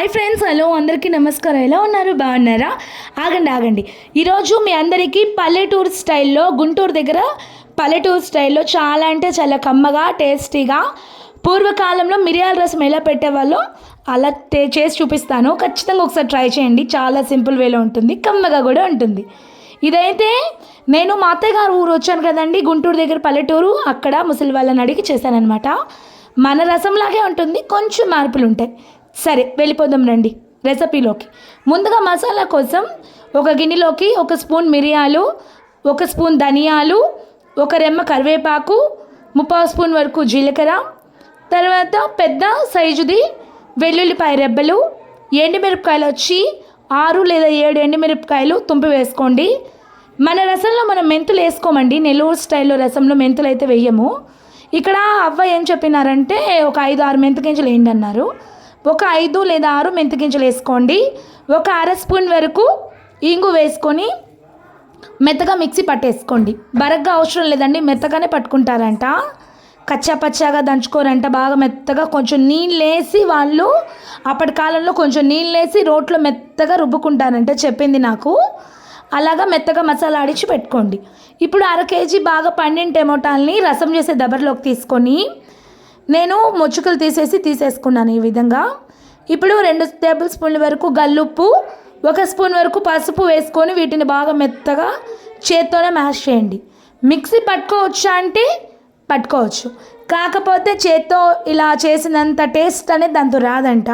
Hi friends hello అందరికీ నమస్కారం. ఎలా ఉన్నారు? బాగున్నారా? ఆగండి ఆగండి. ఈరోజు మీ అందరికీ పల్లెటూరు స్టైల్లో గుంటూరు దగ్గర పల్లెటూరు స్టైల్లో చాలా అంటే చాలా కమ్మగా టేస్టీగా పూర్వకాలంలో మిరియాల రసం ఎలా పెట్టేవాళ్ళో అలా టే చేసి చూపిస్తాను. ఖచ్చితంగా ఒకసారి ట్రై చేయండి. చాలా సింపుల్ వేలో ఉంటుంది కమ్మగా కూడా ఉంటుంది. ఇదైతే నేను మా అత్తయ్య గారు ఊరు వచ్చాను కదండి గుంటూరు దగ్గర పల్లెటూరు. అక్కడ ముసలి వాళ్ళని అడిగి చేశానమాట మన రసంలాగే ఉంటుంది కొంచెం మార్పులు ఉంటాయి సరే వెళ్ళిపోదాం రండి. రెసిపీలోకి. ముందుగా మసాలా కోసం ఒక గిన్నెలోకి ఒక స్పూన్ మిరియాలు ఒక స్పూన్ ధనియాలు ఒక రెమ్మ కరివేపాకు ముప్పావు స్పూన్ వరకు జీలకర్ర తర్వాత పెద్ద సైజుది వెల్లుల్లిపాయ రెబ్బలు ఎండుమిరపకాయలు వచ్చి ఆరు లేదా ఏడు ఎండుమిరపకాయలు తుంపి వేసుకోండి. మన రసంలో మనం మెంతులు వేసుకోమండి. నెల్లూరు స్టైల్లో రసంలో మెంతులు అయితే వేయము. ఇక్కడ అవ్వ ఏం చెప్పినారంటే ఒక ఐదు ఆరు మెంతు గింజలు వేయండి అన్నారు. ఒక ఐదు లేదా ఆరు మెంతిగింజలు వేసుకోండి. ఒక అర స్పూన్ వరకు ఇంగు వేసుకొని మెత్తగా మిక్సీ పట్టేసుకోండి. బరగ్గా అవసరం లేదండి మెత్తగానే పట్టుకుంటారంట. కచ్చా పచ్చాగా దంచుకోరంట బాగా మెత్తగా కొంచెం నీళ్ళేసి వాళ్ళు అప్పటి కాలంలో కొంచెం నీళ్ళేసి రోట్లో మెత్తగా రుబ్బుకుంటారంట చెప్పింది నాకు. అలాగా మెత్తగా మసాలా ఆడిచి పెట్టుకోండి. ఇప్పుడు అర కేజీ బాగా పండిన టమోటాల్ని రసం చేసే దబర్లోకి తీసుకొని నేను మొచ్చుకలు తీసేసి తీసేసుకున్నాను ఈ విధంగా. ఇప్పుడు రెండు టేబుల్ స్పూన్ల వరకు గల్లుప్పు ఒక స్పూన్ వరకు పసుపు వేసుకొని వీటిని బాగా మెత్తగా చేత్తోనే మ్యాష్ చేయండి. మిక్సీ పట్టుకోవచ్చా అంటే పట్టుకోవచ్చు. కాకపోతే చేత్తో ఇలా చేసినంత టేస్ట్ అనేది దాంతో రాదంట.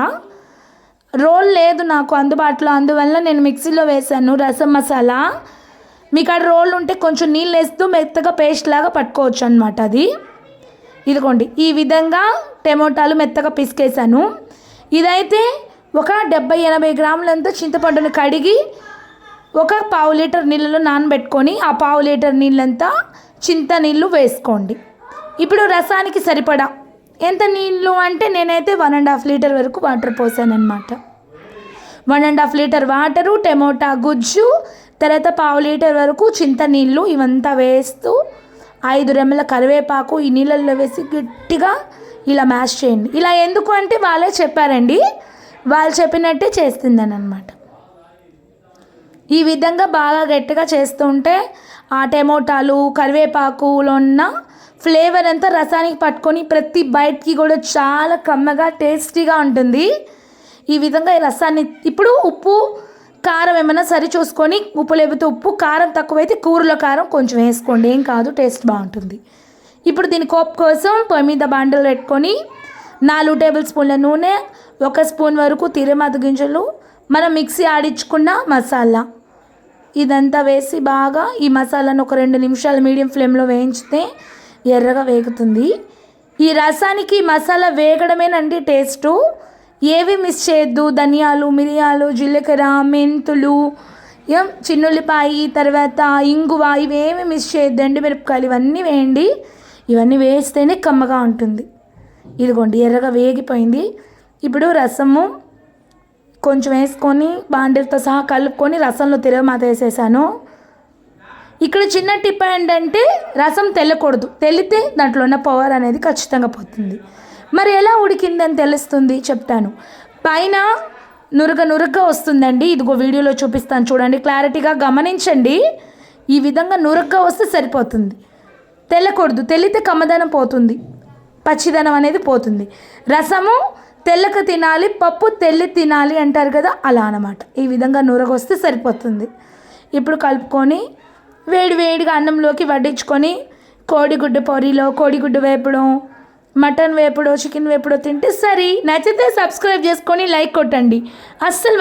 రోల్ లేదు నాకు అందుబాటులో అందువల్ల నేను మిక్సీలో వేసాను రసం మసాలా. మీకు అక్కడ రోల్ ఉంటే కొంచెం నీళ్ళు వేస్తూ మెత్తగా పేస్ట్ లాగా పట్టుకోవచ్చు అనమాట అది. ఇదిగోండి ఈ విధంగా టమోటాలు మెత్తగా పిసికేసాను ఇదైతే ఒక డెబ్బై ఎనభై గ్రాములంతా చింతపండుని కడిగి ఒక పావు లీటర్ నీళ్ళలో నానబెట్టుకొని ఆ పావు లీటర్ నీళ్ళంతా చింత నీళ్ళు వేసుకోండి. ఇప్పుడు రసానికి సరిపడా ఎంత నీళ్ళు అంటే నేనైతే వన్ అండ్ హాఫ్ లీటర్ వరకు water పోసానన్నమాట. One and half litre water tomato గుజ్జు తర్వాత పావు లీటర్ వరకు చింత నీళ్ళు ఇవంతా వేస్తూ ఐదు రెమ్మల కరివేపాకు ఈ నీళ్ళల్లో వేసి గట్టిగా ఇలా మ్యాష్ చేయండి. ఇలా ఎందుకు అంటే వాళ్ళే చెప్పారండి. వాళ్ళు చెప్పినట్టే చేస్తుందని అనమాట ఈ విధంగా బాగా గట్టిగా చేస్తూ ఉంటే ఆ టమోటాలు కరివేపాకులో ఉన్న ఫ్లేవర్ అంతా రసానికి పట్టుకొని ప్రతి బయటికి కూడా చాలా కమ్మగా టేస్టీగా ఉంటుంది. ఈ విధంగా ఈ రసాన్ని ఇప్పుడు ఉప్పు కారం ఏమైనా సరి చూసుకొని ఉప్పు లేకపోతే ఉప్పు కారం తక్కువైతే కూరలో కారం కొంచెం వేసుకోండి. ఏం కాదు టేస్ట్ బాగుంటుంది. ఇప్పుడు దీని కోప్ కోసం పొయ్యి మీద బాండలు పెట్టుకొని నాలుగు టేబుల్ స్పూన్ల నూనె ఒక స్పూన్ వరకు తిరమత గింజలు మనం మిక్సీ ఆడించుకున్న మసాలా. ఇదంతా వేసి బాగా ఈ మసాలాను ఒక రెండు నిమిషాలు మీడియం ఫ్లేమ్లో వేయించితే ఎర్రగా వేగుతుంది. ఈ రసానికి మసాలా వేగడమేనండి టేస్టు. ఏవి మిస్ చేయొద్దు? ధనియాలు మిరియాలు జీలకర్ర మెంతులు ఏం? చిన్నుల్లిపాయి తర్వాత ఇంగువ ఇవేమి మిస్ చేయొద్దు. ఎండుమిరపకాయలు ఇవన్నీ వేయండి. ఇవన్నీ వేస్తేనే కమ్మగా ఉంటుంది. ఇదిగోండి ఎర్రగా వేగిపోయింది. ఇప్పుడు రసము కొంచెం వేసుకొని బాండిలతో సహా కలుపుకొని రసంలో తిరగమాత వేసేసాను. ఇక్కడ చిన్న టిప్ ఏంటంటే రసం తెల్లకూడదు. తెల్లితే దాంట్లో ఉన్న పవర్ అనేది ఖచ్చితంగా పోతుంది. మరి ఎలా ఉడికిందని తెలుస్తుంది? చెప్తాను. పైన నురగ నురగగా వస్తుందండి. ఇదిగో వీడియోలో చూపిస్తాను చూడండి. క్లారిటీగా గమనించండి. ఈ విధంగా నురగ్గా వస్తే సరిపోతుంది. తెల్లకూడదు. తెల్లితే కమ్మదనం పోతుంది. పచ్చిదనం అనేది పోతుంది. రసము తెల్లక తినాలి పప్పు తెల్లి తినాలి అంటారు కదా అలా అనమాట ఈ విధంగా నూరగొస్తే సరిపోతుంది. ఇప్పుడు కలుపుకొని వేడి వేడిగా అన్నంలోకి వడ్డించుకొని కోడిగుడ్డు పొరిలో కోడిగుడ్డు వేపడం మటన్ వేపుడో చికెన్ వేపుడో తింటే సరే. నచ్చితే సబ్స్క్రైబ్ చేసుకొని లైక్ కొట్టండి. అస్సలు